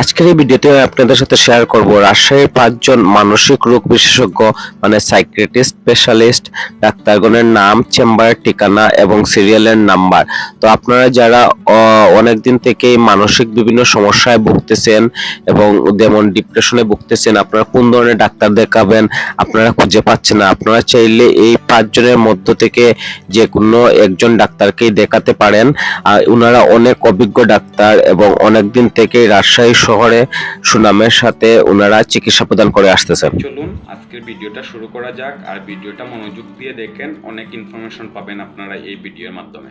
আজকের এই ভিডিওতে আমি আপনাদের সাথে শেয়ার করব রাজশাহীর পাঁচজন মানসিক রোগ বিশেষজ্ঞ মানে সাইক্রেটিস্ট স্পেশালিস্ট ডাক্তারগণের নাম চেম্বারের ঠিকানা এবং সিরিয়ালের নাম্বার তো আপনারা যারা অনেক দিন থেকেই মানসিক বিভিন্ন সমস্যায় ভুগতেছেন এবং যেমন ডিপ্রেশনে ভুগতেছেন, আপনারা কোন ধরনের ডাক্তার দেখাবেন আপনারা খুঁজে পাচ্ছেন না। আপনারা চাইলে এই পাঁচজনের মধ্য থেকে যে কোনো একজন ডাক্তারকেই দেখাতে পারেন। আর ওনারা অনেক অভিজ্ঞ ডাক্তার এবং অনেক দিন থেকেই রাজশাহী শহরে সুনামের সাথে ওনারা চিকিৎসা প্রদান করে আসতেছেন। চলুন, আজকের ভিডিওটা শুরু করা যাক আর ভিডিওটা মনোযোগ দিয়ে দেখেন, অনেক ইনফরমেশন পাবেন আপনারা এই ভিডিওর মাধ্যমে।